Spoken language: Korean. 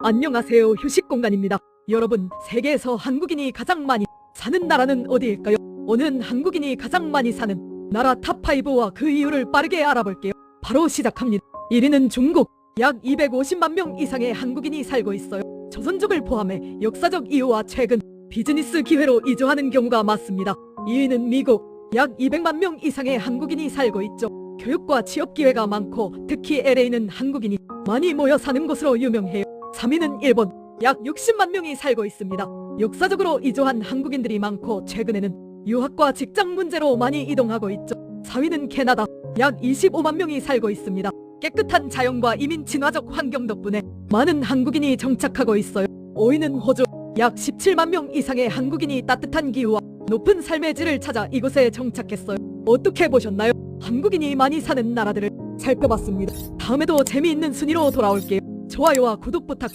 안녕하세요. 휴식 공간입니다. 여러분, 세계에서 한국인이 가장 많이 사는 나라는 어디일까요? 오늘은 한국인이 가장 많이 사는 나라 탑5와 그 이유를 빠르게 알아볼게요. 바로 시작합니다. 1위는 중국. 약 250만 명 이상의 한국인이 살고 있어요. 조선족을 포함해 역사적 이유와 최근 비즈니스 기회로 이주하는 경우가 많습니다. 2위는 미국. 약 200만 명 이상의 한국인이 살고 있죠. 교육과 취업 기회가 많고 특히 LA는 한국인이 많이 모여 사는 곳으로 유명해요. 3위는 일본. 약 60만 명이 살고 있습니다. 역사적으로 이주한 한국인들이 많고 최근에는 유학과 직장 문제로 많이 이동하고 있죠. 4위는 캐나다. 약 25만 명이 살고 있습니다. 깨끗한 자연과 이민 친화적 환경 덕분에 많은 한국인이 정착하고 있어요. 5위는 호주. 약 17만 명 이상의 한국인이 따뜻한 기후와 높은 삶의 질을 찾아 이곳에 정착했어요. 어떻게 보셨나요? 한국인이 많이 사는 나라들을 살펴봤습니다. 다음에도 재미있는 순위로 돌아올게요. 좋아요와 구독 부탁드려요.